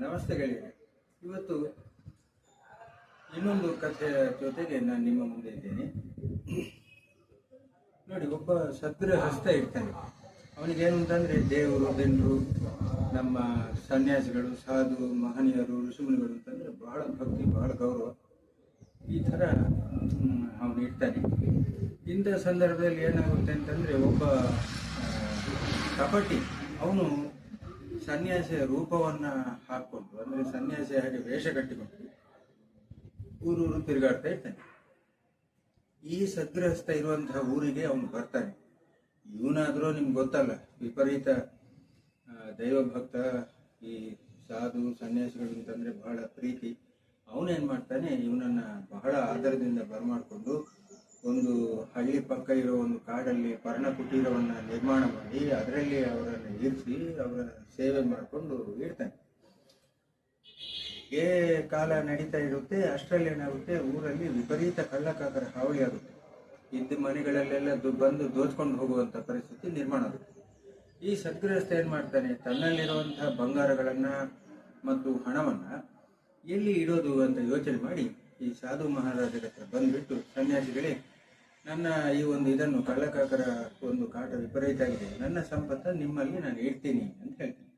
ನಮಸ್ತೆ ಗೆಳೆಯರೆ. ಇವತ್ತು ಇನ್ನೊಂದು ಕಥೆಯ ಜೊತೆಗೆ ನಾನು ನಿಮ್ಮ ಮುಂದೆ ಇದ್ದೇನೆ. ನೋಡಿ, ಒಬ್ಬ ಸದ್ಗೃಹಸ್ಥ ಇರ್ತಾನೆ. ಅವನಿಗೇನು ಅಂತಂದ್ರೆ, ದೇವರು ಜನರು ನಮ್ಮ ಸನ್ಯಾಸಿಗಳು, ಸಾಧು, ಮಹನೀಯರು, ಋಷಿಮುನಿಗಳು ಅಂತಂದ್ರೆ ಬಹಳ ಭಕ್ತಿ, ಬಹಳ ಗೌರವ. ಈ ಥರ ಅವನು ಇರ್ತಾನೆ. ಇಂಥ ಸಂದರ್ಭದಲ್ಲಿ ಏನಾಗುತ್ತೆ ಅಂತಂದ್ರೆ, ಒಬ್ಬ ಕಪಟಿ, ಅವನು ಸನ್ಯಾಸಿಯ ರೂಪವನ್ನ ಹಾಕೊಂಡು, ಅಂದ್ರೆ ಸನ್ಯಾಸಿ ಹಾಗೆ ವೇಷ ಕಟ್ಟಿಕೊಂಡು ಊರೂರು ತಿರುಗಾಡ್ತಾ ಇರ್ತಾನೆ. ಈ ಸದ್ರಸ್ತ ಇರುವಂತಹ ಊರಿಗೆ ಅವನು ಬರ್ತಾನೆ. ಇವನಾದ್ರೂ ನಿಮ್ಗೆ ಗೊತ್ತಲ್ಲ, ವಿಪರೀತ ದೈವ ಭಕ್ತ ಈ ಸಾಧು ಸನ್ಯಾಸಿಗಳು ಅಂತಂದ್ರೆ ಬಹಳ ಪ್ರೀತಿ. ಅವನೇನ್ ಮಾಡ್ತಾನೆ, ಇವನನ್ನ ಬಹಳ ಆಧಾರದಿಂದ ಬರಮಾಡ್ಕೊಂಡು ಒಂದು ಹಳ್ಳಿ ಪಕ್ಕ ಇರೋ ಒಂದು ಕಾಡಲ್ಲಿ ಪರ್ಣ ಕುಟೀರವನ್ನ ನಿರ್ಮಾಣ ಮಾಡಿ ಅದರಲ್ಲಿ ಅವರನ್ನು ಇರಿಸಿ ಅವರ ಸೇವೆ ಮಾಡಿಕೊಂಡು ಇಡ್ತಾನೆ ಏ ಕಾಲ ನಡೀತಾ ಇರುತ್ತೆ, ಅಷ್ಟರಲ್ಲಿ ಏನಾಗುತ್ತೆ, ಊರಲ್ಲಿ ವಿಪರೀತ ಕಳ್ಳಕಾಕರ ಹಾವಳಿ ಆಗುತ್ತೆ. ಇದ್ದ ಮನೆಗಳಲ್ಲೆಲ್ಲ ಬಂದು ದೋಚ್ಕೊಂಡು ಹೋಗುವಂತ ಪರಿಸ್ಥಿತಿ ನಿರ್ಮಾಣ ಆಗುತ್ತೆ. ಈ ಸದ್ಗೃಹಸ್ಥ ಏನು ಮಾಡ್ತಾನೆ ತನ್ನಲ್ಲಿರುವಂತಹ ಬಂಗಾರಗಳನ್ನ ಮತ್ತು ಹಣವನ್ನ ಎಲ್ಲಿ ಇಡೋದು ಅಂತ ಯೋಚನೆ ಮಾಡಿ ಈ ಸಾಧು ಮಹಾರಾಜರ ಹತ್ರ ಬಂದ್ಬಿಟ್ಟು ಸನ್ಯಾಸಿಗಳೇ ನನ್ನ ಈ ಒಂದು ಇದನ್ನು ಕಳ್ಳಕಾಕರ ಒಂದು ಕಾಟ ವಿಪರೀತ ಆಗಿದೆ ನನ್ನ ಸಂಪತ್ತ ನಿಮ್ಮಲ್ಲಿ ನಾನು ಇಡ್ತೀನಿ ಅಂತ ಹೇಳ್ತೀನಿ.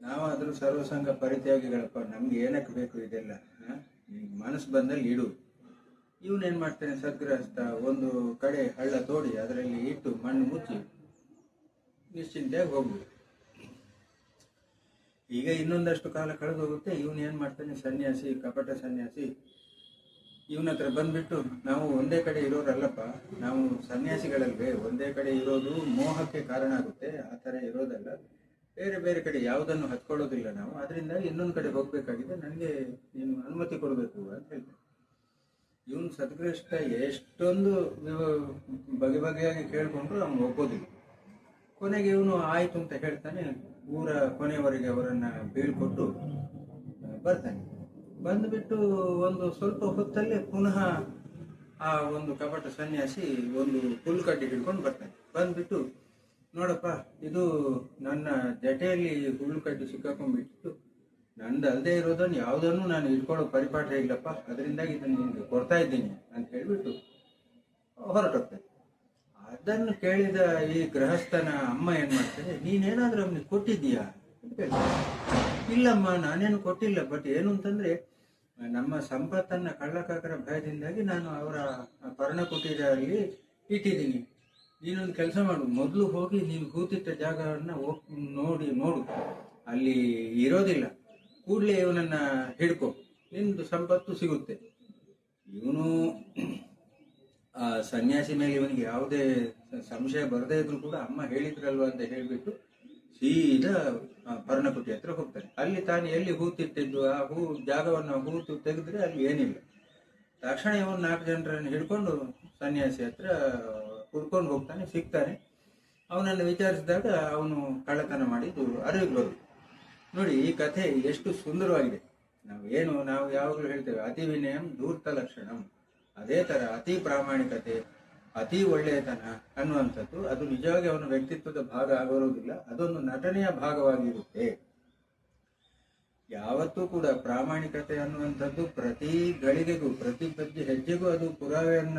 ನಾವಾದರೂ ಸರ್ವಸಂಗ ಪರಿತ್ಯಾಗಿಗಳಪ್ಪ, ನಮ್ಗೆ ಏನಕ್ಕೆ ಬೇಕು ಇದೆಲ್ಲ ಮನಸ್ಸು ಬಂದಲ್ಲಿ ಇಡು. ಇವನೇನ್ ಮಾಡ್ತಾನೆ ಸದ್ಗ್ರಹಸ್ಥ ಒಂದು ಕಡೆ ಹಳ್ಳ ತೋಡಿ ಅದರಲ್ಲಿ ಇಟ್ಟು ಮಣ್ಣು ಮುಚ್ಚಿ ನಿಶ್ಚಿಂತೆಯಾಗಿ ಹೋಗ್ಬಿಡು ಈಗ ಇನ್ನೊಂದಷ್ಟು ಕಾಲ ಕಳೆದು ಹೋಗುತ್ತೆ ಇವನು ಏನ್ ಮಾಡ್ತಾನೆ? ಸನ್ಯಾಸಿ, ಕಪಟ ಸನ್ಯಾಸಿ ಇವನ ಹತ್ರ ಬಂದ್ಬಿಟ್ಟು, ನಾವು ಒಂದೇ ಕಡೆ ಇರೋರಲ್ಲಪ್ಪ, ನಾವು ಸನ್ಯಾಸಿಗಳಲ್ವೇ, ಒಂದೇ ಕಡೆ ಇರೋದು ಮೋಹಕ್ಕೆ ಕಾರಣ ಆಗುತ್ತೆ, ಆ ಥರ ಇರೋದಲ್ಲ. ಬೇರೆ ಬೇರೆ ಕಡೆ ಯಾವುದನ್ನು ಹತ್ಕೊಳ್ಳೋದಿಲ್ಲ ನಾವು. ಅದರಿಂದ ಇನ್ನೊಂದು ಕಡೆ ಹೋಗ್ಬೇಕಾಗಿದೆ, ನನಗೆ ನೀನು ಅನುಮತಿ ಕೊಡಬೇಕು ಅಂತ ಹೇಳ್ತೀನಿ ಇವನು ಸದ್ಗೃಷ್ಟ ಎಷ್ಟೊಂದು ಬಗೆ ಬಗೆಯಾಗಿ ಕೇಳ್ಕೊಂಡ್ರು ಅವ್ನು ಒಪ್ಪೋದಿಲ್ಲ. ಕೊನೆಗೆ ಇವನು ಆಯಿತು ಅಂತ ಹೇಳ್ತಾನೆ, ಊರ ಕೊನೆಯವರೆಗೆ ಅವರನ್ನ ಬೀಳ್ಕೊಟ್ಟು ಬರ್ತಾನೆ. ಬಂದ್ಬಿಟ್ಟು ಒಂದು ಸ್ವಲ್ಪ ಹೊತ್ತಲ್ಲೇ ಪುನಃ ಆ ಒಂದು ಕಪಟ ಸನ್ಯಾಸಿ ಒಂದು ಹುಲ್ಕಡ್ಡಿ ಹಿಡ್ಕೊಂಡು ಬರ್ತಾನೆ. ಬಂದ್ಬಿಟ್ಟು, ನೋಡಪ್ಪ, ಇದು ನನ್ನ ಜಟೆಯಲ್ಲಿ ಹುಲ್ಲು ಕಟ್ಟಿ ಸಿಕ್ಕಾಕೊಂಡ್ಬಿಟ್ಟು ನಂದು ಅಲ್ಲದೆ ಇರೋದನ್ನು ಯಾವುದನ್ನು ನಾನು ಇಟ್ಕೊಳ್ಳೋ ಪರಿಪಾಠ ಇಲ್ಲಪ್ಪ. ಅದರಿಂದಾಗಿ ಇದನ್ನು ನಿಮಗೆ ಕೊಡ್ತಾ ಇದ್ದೀನಿ ಅಂತ ಹೇಳಿಬಿಟ್ಟು ಹೊರಟೋಗ್ತಾನೆ. ಅದನ್ನು ಕೇಳಿದ ಈ ಗೃಹಸ್ಥನ ಅಮ್ಮ ಏನು ಮಾಡ್ತಾರೆ, ನೀನೇನಾದರೂ ಅವನಿಗೆ ಕೊಟ್ಟಿದ್ದೀಯಾ ಅಂತ ಕೇಳ್ತಾರೆ ಇಲ್ಲಮ್ಮ ನಾನೇನು ಕೊಟ್ಟಿಲ್ಲ. ಬಟ್ ಏನು ಅಂತಂದ್ರೆ, ನಮ್ಮ ಸಂಪತ್ತನ್ನ ಕಳ್ಳಕಾಕರ ಭಯದಿಂದಾಗಿ ನಾನು ಅವರ ಪರ್ಣಕುಟೀರಲ್ಲಿ ಇಟ್ಟಿದ್ದೀನಿ. ನೀನೊಂದು ಕೆಲಸ ಮಾಡು. ಮೊದಲು ಹೋಗಿ ನೀನು ಕೂತಿಟ್ಟ ಜಾಗವನ್ನ ನೋಡಿ, ನೋಡು. ಅಲ್ಲಿ ಇರೋದಿಲ್ಲ. ಕೂಡಲೇ ಇವನನ್ನ ಹಿಡ್ಕೊ. ನಿಂದು ಸಂಪತ್ತು ಸಿಗುತ್ತೆ. ಇವನು ಆ ಸನ್ಯಾಸಿ ಮೇಲೆ ಇವನಿಗೆ ಯಾವುದೇ ಸಂಶಯ ಬರದೇ ಇದ್ರು ಕೂಡ ಅಮ್ಮ ಹೇಳಿದ್ರಲ್ವಾ ಅಂತ ಹೇಳ್ಬಿಟ್ಟು ಸೀದಾ ಪರ್ಣಕುಟಿ ಹತ್ರ ಹೋಗ್ತಾನೆ ಅಲ್ಲಿ ತಾನು ಎಲ್ಲಿ ಹೂತಿಟ್ಟಿದ್ದು ಆ ಹೂ ಜಾಗವನ್ನು ಹೂತು ತೆಗೆದ್ರೆ ಅಲ್ಲಿ ಏನಿಲ್ಲ. ತಕ್ಷಣ ಇವನು ನಾಲ್ಕು ಜನರನ್ನು ಹಿಡ್ಕೊಂಡು ಸನ್ಯಾಸಿ ಹತ್ರ ಹುಡ್ಕೊಂಡು ಹೋಗ್ತಾನೆ, ಸಿಗ್ತಾನೆ. ಅವನನ್ನು ವಿಚಾರಿಸಿದಾಗ ಅವನು ಕಳ್ಳತನ ಮಾಡಿದ್ದು ಅರಿವಿಗೆ ಬರುತ್ತೆ ನೋಡಿ, ಈ ಕಥೆ ಎಷ್ಟು ಸುಂದರವಾಗಿದೆ. ನಾವು ಏನು, ನಾವು ಯಾವಾಗಲೂ ಹೇಳ್ತೇವೆ ಅತಿ ವಿನಯಂ ಧೂರ್ತ ಲಕ್ಷಣಂ ಅದೇ ತರ ಅತಿ ಪ್ರಾಮಾಣಿಕತೆ. ಅತಿ ಒಳ್ಳೆಯತನ ಅನ್ನುವಂಥದ್ದು, ಅದು ನಿಜವಾಗಿ ಅವನ ವ್ಯಕ್ತಿತ್ವದ ಭಾಗ ಆಗಿರುವುದಿಲ್ಲ ಅದೊಂದು ನಟನೆಯ ಭಾಗವಾಗಿರುತ್ತೆ. ಯಾವತ್ತೂ ಕೂಡ ಪ್ರಾಮಾಣಿಕತೆ ಅನ್ನುವಂಥದ್ದು ಪ್ರತಿ ಗಳಿಗೆಗೂ, ಪ್ರತಿ ಪ್ರತಿ ಹೆಜ್ಜೆಗೂ ಅದು ಪುರಾವೆಯನ್ನ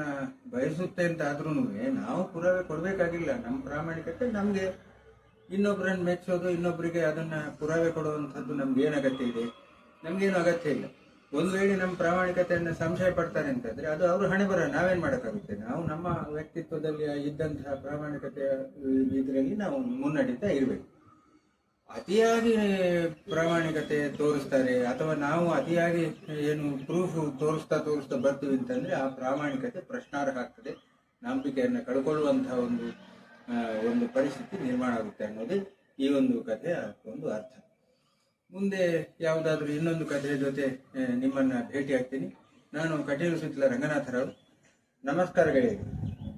ಬಯಸುತ್ತೆ ಅಂತ ಆದ್ರೂ ನಾವು ಪುರಾವೆ ಕೊಡಬೇಕಾಗಿಲ್ಲ. ನಮ್ಮ ಪ್ರಾಮಾಣಿಕತೆ ನಮ್ಗೆ ಇನ್ನೊಬ್ಬರನ್ನ ಮೆಚ್ಚೋದು ಇನ್ನೊಬ್ಬರಿಗೆ ಅದನ್ನ ಪುರಾವೆ ಕೊಡುವಂಥದ್ದು ನಮ್ಗೆ ಏನು ಅಗತ್ಯ ಇದೆ? ನಮ್ಗೇನು ಅಗತ್ಯ ಇಲ್ಲ. ಒಂದ್ ವೇಳೆ ನಮ್ಮ ಪ್ರಾಮಾಣಿಕತೆಯನ್ನು ಸಂಶಯ ಪಡ್ತಾರೆ ಅಂತಂದ್ರೆ ಅದು ಅವರು ಹಣೆ ಬರ ನಾವೇನ್ ಮಾಡಕ್ಕಾಗುತ್ತೆ ನಾವು ನಮ್ಮ ವ್ಯಕ್ತಿತ್ವದಲ್ಲಿ ಇದ್ದಂತಹ ಪ್ರಾಮಾಣಿಕತೆಯ ಇದರಲ್ಲಿ ನಾವು ಮುನ್ನಡೀತಾ ಇರಬೇಕು. ಅತಿಯಾಗಿ ಪ್ರಾಮಾಣಿಕತೆ ತೋರಿಸ್ತಾರೆ ಅಥವಾ ನಾವು ಅತಿಯಾಗಿ ಏನು ಪ್ರೂಫ್ ತೋರಿಸ್ತಾ ತೋರಿಸ್ತಾ ಬರ್ತೀವಿ ಅಂತಂದ್ರೆ ಆ ಪ್ರಾಮಾಣಿಕತೆ ಪ್ರಶ್ನಾರ್ಹ ಆಗ್ತದೆ, ನಂಬಿಕೆಯನ್ನು ಕಳ್ಕೊಳ್ಳುವಂತಹ ಒಂದು ಒಂದು ಪರಿಸ್ಥಿತಿ ನಿರ್ಮಾಣ ಆಗುತ್ತೆ ಅನ್ನೋದೇ ಈ ಒಂದು ಕಥೆಯ ಒಂದು ಅರ್ಥ. ಮುಂದೆ ಯಾವುದಾದ್ರೂ ಇನ್ನೊಂದು ಕಥೆಯ ಜೊತೆ ನಿಮ್ಮನ್ನ ಭೇಟಿ ಆಗ್ತೀನಿ ನಾನು ಕಟೀಲು ಸುತ್ತಲ ರಂಗನಾಥರವರು. ನಮಸ್ಕಾರಗಳೇ